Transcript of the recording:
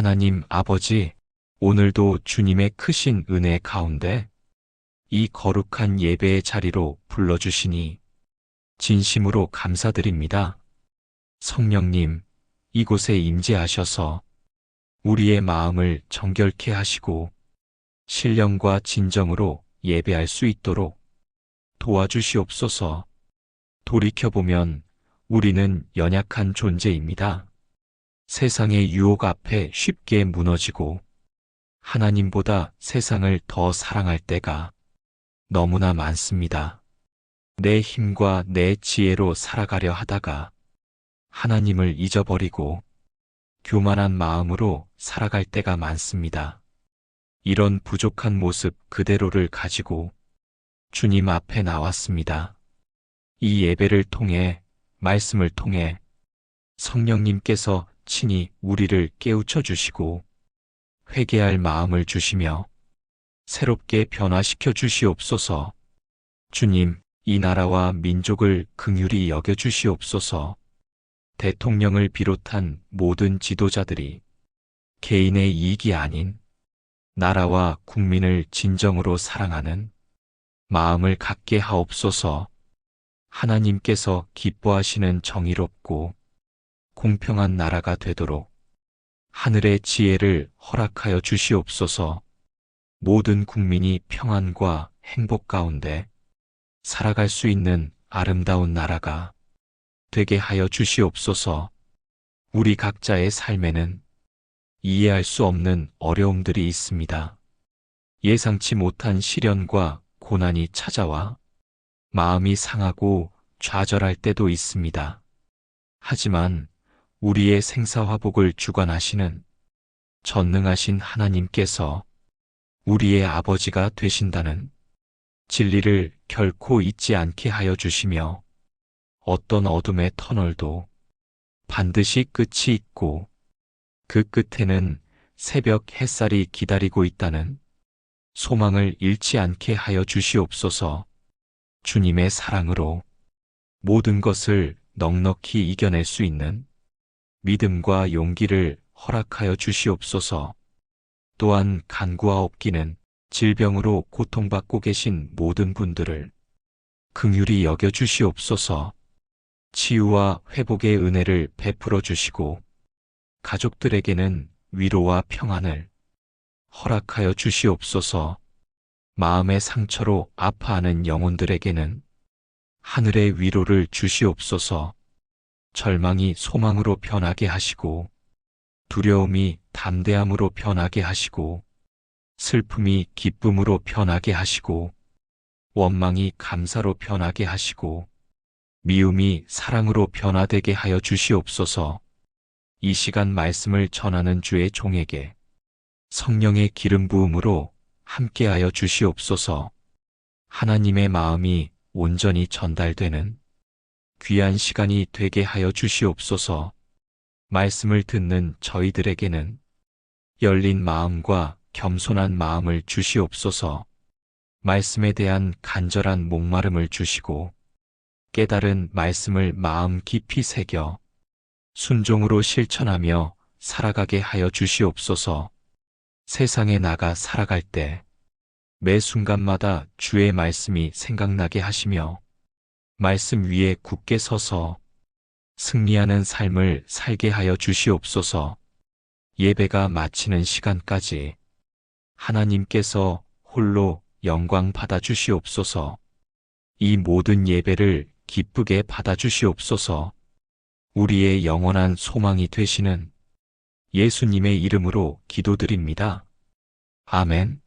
하나님 아버지, 오늘도 주님의 크신 은혜 가운데 이 거룩한 예배의 자리로 불러주시니 진심으로 감사드립니다. 성령님, 이곳에 임재하셔서 우리의 마음을 정결케 하시고 신령과 진정으로 예배할 수 있도록 도와주시옵소서. 돌이켜보면 우리는 연약한 존재입니다. 세상의 유혹 앞에 쉽게 무너지고 하나님보다 세상을 더 사랑할 때가 너무나 많습니다. 내 힘과 내 지혜로 살아가려 하다가 하나님을 잊어버리고 교만한 마음으로 살아갈 때가 많습니다. 이런 부족한 모습 그대로를 가지고 주님 앞에 나왔습니다. 이 예배를 통해, 말씀을 통해 성령님께서 친히 우리를 깨우쳐 주시고 회개할 마음을 주시며 새롭게 변화시켜 주시옵소서. 주님, 이 나라와 민족을 긍휼히 여겨 주시옵소서. 대통령을 비롯한 모든 지도자들이 개인의 이익이 아닌 나라와 국민을 진정으로 사랑하는 마음을 갖게 하옵소서. 하나님께서 기뻐하시는 정의롭고 공평한 나라가 되도록 하늘의 지혜를 허락하여 주시옵소서. 모든 국민이 평안과 행복 가운데 살아갈 수 있는 아름다운 나라가 되게 하여 주시옵소서. 우리 각자의 삶에는 이해할 수 없는 어려움들이 있습니다. 예상치 못한 시련과 고난이 찾아와 마음이 상하고 좌절할 때도 있습니다. 하지만 우리의 생사화복을 주관하시는 전능하신 하나님께서 우리의 아버지가 되신다는 진리를 결코 잊지 않게 하여 주시며 어떤 어둠의 터널도 반드시 끝이 있고 그 끝에는 새벽 햇살이 기다리고 있다는 소망을 잃지 않게 하여 주시옵소서. 주님의 사랑으로 모든 것을 넉넉히 이겨낼 수 있는 믿음과 용기를 허락하여 주시옵소서. 또한 간구와 없기는 질병으로 고통받고 계신 모든 분들을 긍휼히 여겨 주시옵소서. 치유와 회복의 은혜를 베풀어 주시고 가족들에게는 위로와 평안을 허락하여 주시옵소서. 마음의 상처로 아파하는 영혼들에게는 하늘의 위로를 주시옵소서 절망이 소망으로 변하게 하시고 두려움이 담대함으로 변하게 하시고 슬픔이 기쁨으로 변하게 하시고 원망이 감사로 변하게 하시고 미움이 사랑으로 변화되게 하여 주시옵소서. 이 시간 말씀을 전하는 주의 종에게 성령의 기름 부음으로 함께하여 주시옵소서. 하나님의 마음이 온전히 전달되는 귀한 시간이 되게 하여 주시옵소서. 말씀을 듣는 저희들에게는 열린 마음과 겸손한 마음을 주시옵소서. 말씀에 대한 간절한 목마름을 주시고 깨달은 말씀을 마음 깊이 새겨 순종으로 실천하며 살아가게 하여 주시옵소서. 세상에 나가 살아갈 때 매 순간마다 주의 말씀이 생각나게 하시며 말씀 위에 굳게 서서 승리하는 삶을 살게 하여 주시옵소서 예배가 마치는 시간까지 하나님께서 홀로 영광 받아 주시옵소서 이 모든 예배를 기쁘게 받아 주시옵소서 우리의 영원한 소망이 되시는 예수님의 이름으로 기도드립니다. 아멘.